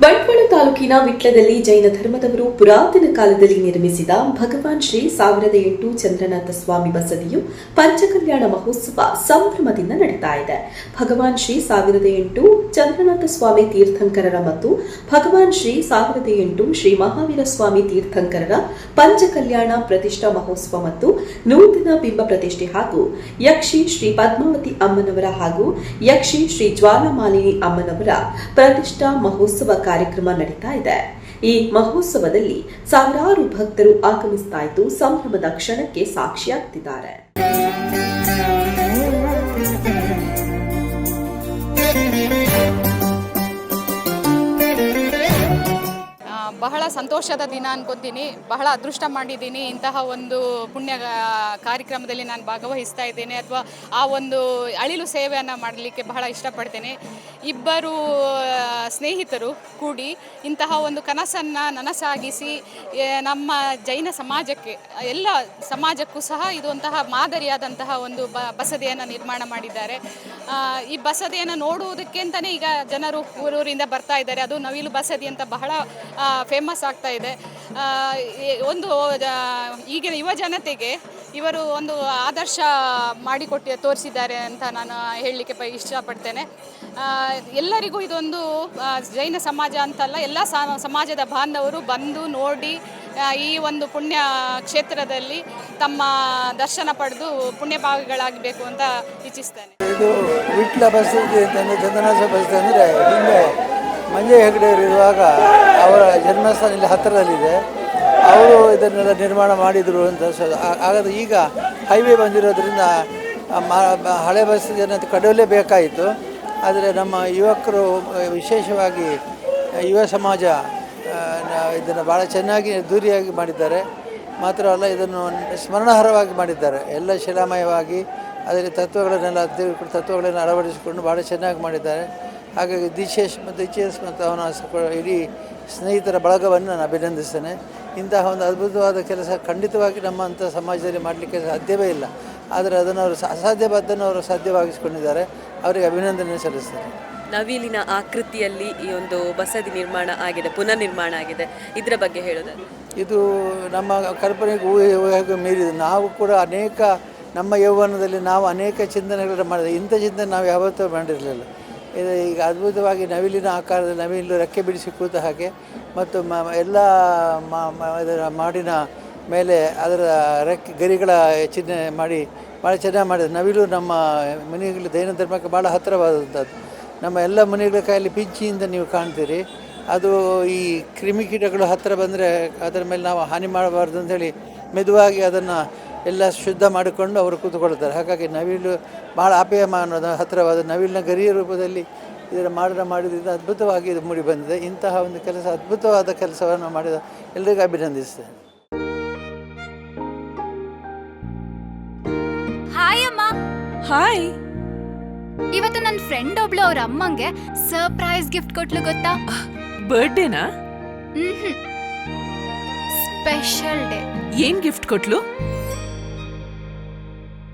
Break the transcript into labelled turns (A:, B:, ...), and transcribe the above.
A: ಬಂಟ್ವಾಳ ತಾಲೂಕಿನ ವಿಟ್ಲದಲ್ಲಿ ಜೈನ ಧರ್ಮದವರು ಪುರಾತನ ಕಾಲದಲ್ಲಿ ನಿರ್ಮಿಸಿದ ಭಗವಾನ್ ಶ್ರೀ ಸಾವಿರದ ಎಂಟು ಚಂದ್ರನಾಥ ಸ್ವಾಮಿ ಬಸದಿಯು ಪಂಚಕಲ್ಯಾಣ ಮಹೋತ್ಸವ ಸಂಭ್ರಮದಿಂದ ನಡೀತಾ ಇದೆ. ಭಗವಾನ್ ಶ್ರೀ ಸಾವಿರದ ಎಂಟು ಚಂದ್ರನಾಥ ಸ್ವಾಮಿ ತೀರ್ಥಂಕರರ ಮತ್ತು ಭಗವಾನ್ ಶ್ರೀ ಸಾವಿರದ ಎಂಟು ಶ್ರೀ ಮಹಾವೀರ ಸ್ವಾಮಿ ತೀರ್ಥಂಕರರ ಪಂಚಕಲ್ಯಾಣ ಪ್ರತಿಷ್ಠಾ ಮಹೋತ್ಸವ ಮತ್ತು ನೂತನ ಬಿಂಬ ಪ್ರತಿಷ್ಠೆ ಹಾಗೂ ಯಕ್ಷಿ ಶ್ರೀ ಪದ್ಮಾವತಿ ಅಮ್ಮನವರ ಹಾಗೂ ಯಕ್ಷಿ ಶ್ರೀ ಜ್ವಾಲಾಮಾಲಿನಿ ಅಮ್ಮನವರ ಪ್ರತಿಷ್ಠಾ ಮಹೋತ್ಸವ ಕಾರ್ಯಕ್ರಮ ನಡೀತಾ ಇದೆ. ಈ ಮಹೋತ್ಸವದಲ್ಲಿ ಸಾವಿರಾರು ಭಕ್ತರು ಆಗಮಿಸ್ತಾ ಇದ್ದು ಸಂಭ್ರಮದ ಕ್ಷಣಕ್ಕೆ ಸಾಕ್ಷಿಯಾಗ್ತಿದ್ದಾರೆ.
B: ಬಹಳ ಸಂತೋಷದ ದಿನ ಅನ್ಕೋತೀನಿ. ಬಹಳ ಅದೃಷ್ಟ ಮಾಡಿದ್ದೀನಿ. ಇಂತಹ ಒಂದು ಪುಣ್ಯ ಕಾರ್ಯಕ್ರಮದಲ್ಲಿ ನಾನು ಭಾಗವಹಿಸ್ತಾ ಇದ್ದೇನೆ. ಅಥವಾ ಆ ಒಂದು ಅಳಿಲು ಸೇವೆಯನ್ನು ಮಾಡಲಿಕ್ಕೆ ಬಹಳ ಇಷ್ಟಪಡ್ತೇನೆ. ಇಬ್ಬರು ಸ್ನೇಹಿತರು ಕೂಡಿ ಇಂತಹ ಒಂದು ಕನಸನ್ನು ನನಸಾಗಿಸಿ ನಮ್ಮ ಜೈನ ಸಮಾಜಕ್ಕೆ, ಎಲ್ಲ ಸಮಾಜಕ್ಕೂ ಸಹ ಇದು ಒಂತಹ ಮಾದರಿಯಾದಂತಹ ಒಂದು ಬಸದಿಯನ್ನು ನಿರ್ಮಾಣ ಮಾಡಿದ್ದಾರೆ. ಈ ಬಸದಿಯನ್ನು ನೋಡುವುದಕ್ಕೆ ಅಂತಲೇ ಈಗ ಜನರು ಊರೂರಿಂದ ಬರ್ತಾ ಇದ್ದಾರೆ. ಅದು ನವಿಲು ಬಸದಿ ಅಂತ ಬಹಳ ಫೇಮಸ್ ಆಗ್ತಾ ಇದೆ. ಒಂದು ಈಗಿನ ಯುವ ಜನತೆಗೆ ಇವರು ಒಂದು ಆದರ್ಶ ಮಾಡಿಕೊಟ್ಟು, ತೋರಿಸಿದ್ದಾರೆ ಅಂತ ನಾನು ಹೇಳಲಿಕ್ಕೆ ಪ ಇಷ್ಟಪಡ್ತೇನೆ. ಎಲ್ಲರಿಗೂ ಇದೊಂದು ಜೈನ ಸಮಾಜ ಅಂತಲ್ಲ, ಎಲ್ಲ ಸಮಾಜದ ಬಾಂಧವರು ಬಂದು ನೋಡಿ ಈ ಒಂದು ಪುಣ್ಯ ಕ್ಷೇತ್ರದಲ್ಲಿ ತಮ್ಮ ದರ್ಶನ ಪಡೆದು ಪುಣ್ಯ ಭಾಗಗಳಾಗಬೇಕು ಅಂತ ಇಚ್ಛಿಸ್ತೇನೆ.
C: ಇದು ವಿಟ್ಲ ಚಂದನಾಸ ಅಂದರೆ ಮಂಜೆ ಹೆಗಡೆಯವರು ಇರುವಾಗ ಅವರ ಜನ್ಮಸ್ಥಾನ ಇಲ್ಲಿ ಹತ್ತಿರದಲ್ಲಿದೆ. ಅವರು ಇದನ್ನೆಲ್ಲ ನಿರ್ಮಾಣ ಮಾಡಿದರು ಅಂತ ಹಾಗಾದ್ರೆ ಈಗ ಹೈವೇ ಬಂದಿರೋದ್ರಿಂದ ಹಳೆ ಬಸ್ ಬೇಕಾಯಿತು ಕಡಿಯಲೇಬೇಕಾಯಿತು. ಆದರೆ ನಮ್ಮ ಯುವಕರು ವಿಶೇಷವಾಗಿ ಯುವ ಸಮಾಜ ಇದನ್ನು ಭಾಳ ಚೆನ್ನಾಗಿ ದೂರಿಯಾಗಿ ಮಾಡಿದ್ದಾರೆ. ಮಾತ್ರವಲ್ಲ ಇದನ್ನು ಸ್ಮರಣಾರ್ಹವಾಗಿ ಮಾಡಿದ್ದಾರೆ. ಎಲ್ಲ ಶಿಲಾಮಯವಾಗಿ, ಅದರಲ್ಲಿ ತತ್ವಗಳನ್ನೆಲ್ಲ ತತ್ವಗಳನ್ನು ಅಳವಡಿಸಿಕೊಂಡು ಭಾಳ ಚೆನ್ನಾಗಿ ಮಾಡಿದ್ದಾರೆ. ಹಾಗಾಗಿ ದಿಶೇಶ್ ಮತ್ತು ಚೇಸ್ ಮತ್ತು ಅವನ ಇಡೀ ಸ್ನೇಹಿತರ ಬಳಗವನ್ನು ನಾನು ಅಭಿನಂದಿಸ್ತೇನೆ. ಇಂತಹ ಒಂದು ಅದ್ಭುತವಾದ ಕೆಲಸ ಖಂಡಿತವಾಗಿ ನಮ್ಮಂಥ ಸಮಾಜದಲ್ಲಿ ಮಾಡಲಿಕ್ಕೆ ಸಾಧ್ಯವೇ ಇಲ್ಲ. ಆದರೆ ಅದನ್ನು ಅವರು ಅಸಾಧ್ಯವಾದ್ದನ್ನು ಅವರು ಸಾಧ್ಯವಾಗಿಸಿಕೊಂಡಿದ್ದಾರೆ. ಅವರಿಗೆ ಅಭಿನಂದನೆ ಸಲ್ಲಿಸ್ತೇನೆ.
D: ನವಿಲಿನ ಆಕೃತಿಯಲ್ಲಿ ಈ ಒಂದು ಬಸದಿ ನಿರ್ಮಾಣ ಆಗಿದೆ ಪುನರ್ ನಿರ್ಮಾಣ ಆಗಿದೆ. ಇದರ ಬಗ್ಗೆ ಹೇಳೋದು.
C: ಇದು ನಮ್ಮ ಕಲ್ಪನೆಗೆ ಊಹೆ ಊಹೆಗೂ ಮೀರಿದೆ. ನಾವು ಕೂಡ ಅನೇಕ ನಮ್ಮ ಯೌವನದಲ್ಲಿ ನಾವು ಅನೇಕ ಚಿಂತನೆಗಳನ್ನು ಮಾಡಿದೆ ಇಂಥ ಚಿಂತನೆ ನಾವು ಯಾವತ್ತೂ ಮಾಡಿರಲಿಲ್ಲ. ಇದು ಈಗ ಅದ್ಭುತವಾಗಿ ನವಿಲಿನ ಆಕಾರದ ನವಿಲು ರೆಕ್ಕೆ ಬಿಡಿಸಿ ಕೂತ ಹಾಗೆ ಮತ್ತು ಮ ಎಲ್ಲ ಇದರ ಮಾಡಿನ ಮೇಲೆ ಅದರ ರೆಕ್ಕೆ ಗರಿಗಳ ಚಿಹ್ನೆ ಮಾಡಿ ಭಾಳ ಚೆನ್ನಾಗಿ ಮಾಡಿದೆ ನವಿಲು ನಮ್ಮ ಮನೆಗಳು ದೈನ ಧರ್ಮಕ್ಕೆ ಭಾಳ ಹತ್ತಿರವಾದಂಥದ್ದು. ನಮ್ಮ ಎಲ್ಲ ಮನೆಗಳ ಕೈಯಲ್ಲಿ ಪಿಂಚಿಯಿಂದ ನೀವು ಕಾಣ್ತೀರಿ. ಅದು ಈ ಕ್ರಿಮಿಕೀಟಗಳು ಹತ್ತಿರ ಬಂದರೆ ಅದರ ಮೇಲೆ ನಾವು ಹಾನಿ ಮಾಡಬಾರ್ದು ಅಂತೇಳಿ ಮೆದುವಾಗಿ ಅದನ್ನು ಎಲ್ಲ ಶುದ್ಧ ಮಾಡಿಕೊಂಡು ಅವರು ಕೂತ್ಕೊಳ್ತಾರೆ. ಹಾಗಾಗಿ ನವಿಲು ಭಾಳ ಆಪ್ಯಾಯಮಾನದ ಹತ್ತಿರವಾದ ನವಿಲಿನ ಗರಿಯ ರೂಪದಲ್ಲಿ ಇದರ ಮಾಡನ ಮಾಡಿದ್ರಿಂದ ಅದ್ಭುತವಾಗಿ ಇದು ಮೂಡಿ ಬಂದಿದೆ. ಇಂತಹ ಒಂದು ಕೆಲಸ ಅದ್ಭುತವಾದ ಕೆಲಸವನ್ನು ಮಾಡಿದ ಎಲ್ಲರಿಗೂ ಅಭಿನಂದಿಸ್ತೇನೆ.
E: ಹಾಯ್ ಅಮ್ಮ.
F: ಹಾಯ್
E: ಇವತ್ತು ನನ್ನ ಫ್ರೆಂಡ್ ಒಬ್ಳು ಅವ್ರ ಅಮ್ಮಂಗೆ ಸರ್ಪ್ರೈಸ್ ಗಿಫ್ಟ್ ಕೊಟ್ಲು ಗೊತ್ತಾ?
F: ಬರ್ಡೇನಾ
E: ಸ್ಪೆಷಲ್ ಡೇ
F: ಏನ್ ಗಿಫ್ಟ್ ಕೊಟ್ಲು?